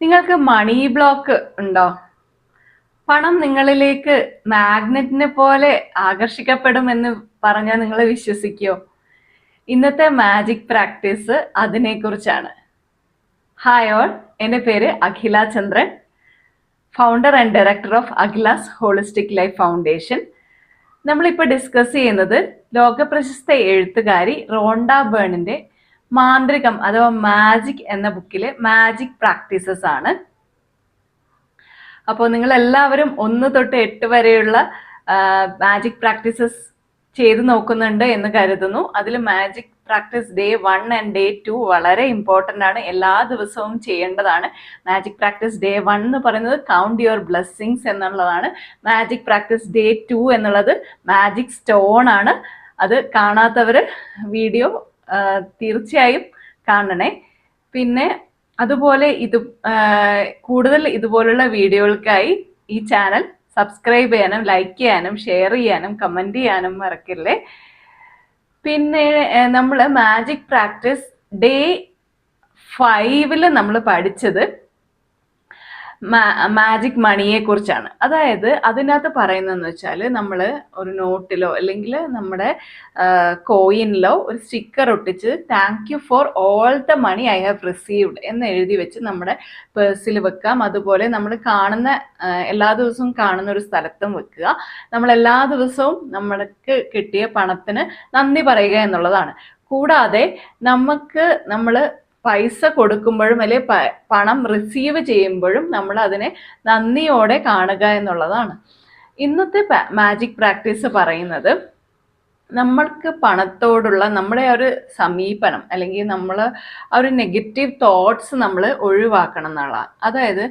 നിങ്ങൾക്ക് മണി ബ്ലോക്ക് ഉണ്ടോ? പണം നിങ്ങളിലേക്ക് മാഗ്നറ്റിനെ പോലെ ആകർഷിക്കപ്പെടും എന്ന് പറഞ്ഞാൽ നിങ്ങൾ വിശ്വസിക്കോ? ഇന്നത്തെ മാജിക് പ്രാക്ടീസ് അതിനെക്കുറിച്ചാണ്. ഹായ് ഓൾ എന്റെ പേര് Akhila Chandran founder and director of Akhila's holistic life foundation നമ്മളിപ്പോൾ ഡിസ്കസ് ചെയ്യുന്നത് ലോകപ്രശസ്ത എഴുത്തുകാരി റോണ്ട ബേണിന്റെ മാന്ത്രികം അഥവാ മാജിക് എന്ന ബുക്കിലെ മാജിക് പ്രാക്ടീസസ് ആണ്. അപ്പോൾ നിങ്ങൾ എല്ലാവരും ഒന്ന് തൊട്ട് എട്ട് വരെയുള്ള മാജിക് പ്രാക്ടീസസ് ചെയ്തു നോക്കുന്നുണ്ട് എന്ന് കരുതുന്നു. അതിൽ magic practice day one and day two വളരെ ഇമ്പോർട്ടന്റ് ആണ്. എല്ലാ ദിവസവും ചെയ്യേണ്ടതാണ്. മാജിക് പ്രാക്ടീസ് ഡേ വൺ എന്ന് പറയുന്നത് കൗണ്ട് യുവർ ബ്ലെസ്സിങ്സ് എന്നുള്ളതാണ്. മാജിക് പ്രാക്ടീസ് ഡേ ടു എന്നുള്ളത് മാജിക് സ്റ്റോൺ ആണ്. അത് കാണാത്തവർ വീഡിയോ തീർച്ചയായും കാണണേ. പിന്നെ അതുപോലെ ഇത് കൂടുതൽ ഇതുപോലുള്ള വീഡിയോകൾക്കായി ഈ ചാനൽ സബ്സ്ക്രൈബ് ചെയ്യാനും ലൈക്ക് ചെയ്യാനും ഷെയർ ചെയ്യാനും കമന്റ് ചെയ്യാനും മറക്കില്ലേ. പിന്നെ നമ്മൾ മാജിക് പ്രാക്ടീസ് ഡേ ഫൈവിൽ നമ്മൾ പഠിച്ചത് മാജിക് മണിയെ കുറിച്ചാണ്. അതായത് അതിനകത്ത് പറയുന്നതെന്ന് വെച്ചാൽ നമ്മൾ ഒരു നോട്ടിലോ അല്ലെങ്കിൽ നമ്മുടെ കോയിനിലോ ഒരു സ്റ്റിക്കർ ഒട്ടിച്ച് thank you for all the money I have received എന്ന് എഴുതി വെച്ച് നമ്മുടെ പേഴ്സിൽ വെക്കാം. അതുപോലെ നമ്മൾ കാണുന്ന എല്ലാ ദിവസവും കാണുന്ന ഒരു സ്ഥലത്തും വെക്കുക. നമ്മൾ എല്ലാ ദിവസവും നമ്മൾക്ക് കിട്ടിയ പണത്തിന് നന്ദി പറയുക എന്നുള്ളതാണ്. കൂടാതെ നമുക്ക് നമ്മൾ പൈസ കൊടുക്കുമ്പോഴും അല്ലെ പണം റിസീവ് ചെയ്യുമ്പോഴും നമ്മൾ അതിനെ നന്ദിയോടെ കാണുക എന്നുള്ളതാണ്. ഇന്നത്തെ മാജിക് പ്രാക്ടീസ് പറയുന്നത് നമ്മൾക്ക് പണത്തോടുള്ള നമ്മുടെ ഒരു സമീപനം അല്ലെങ്കിൽ നമ്മൾ ആ ഒരു നെഗറ്റീവ് തോട്ട്സ് നമ്മൾ ഒഴിവാക്കണം എന്നുള്ളതാണ് അതായത്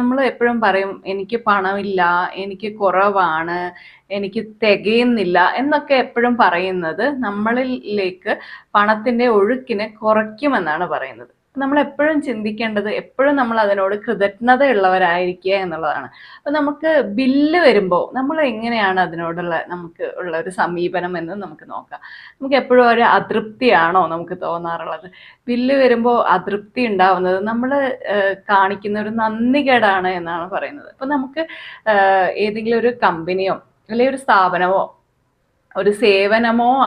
നമ്മൾ എപ്പോഴും പറയും എനിക്ക് പണമില്ല എനിക്ക് കുറവാണ് എനിക്ക് തികയുന്നില്ല എന്നൊക്കെ എപ്പോഴും പറയുന്നത് നമ്മളിലേക്ക് പണത്തിന്റെ ഒഴുക്കിനെ കുറയ്ക്കുമെന്നാണ് പറയുന്നത്. നമ്മൾ എപ്പോഴും ചിന്തിക്കേണ്ടത് എപ്പോഴും നമ്മൾ അതിനോട് കൃതജ്ഞതയുള്ളവരായിരിക്കുക എന്നുള്ളതാണ്. അപ്പൊ നമുക്ക് ബില്ല് വരുമ്പോൾ നമ്മൾ എങ്ങനെയാണ് അതിനോടുള്ള നമുക്ക് ഉള്ള ഒരു സമീപനം എന്ന് നമുക്ക് നോക്കാം. നമുക്ക് എപ്പോഴും ഒരു അതൃപ്തിയാണോ നമുക്ക് തോന്നാറുള്ളത്? ബില്ല് വരുമ്പോൾ അതൃപ്തി ഉണ്ടാവുന്നത് നമ്മൾ കാണിക്കുന്ന ഒരു നന്ദികേടാണ് എന്നാണ് പറയുന്നത്. അപ്പൊ നമുക്ക് ഏതെങ്കിലും ഒരു കമ്പനിയോ അല്ലെങ്കിൽ ഒരു സ്ഥാപനമോ ഒരു സേവനമോ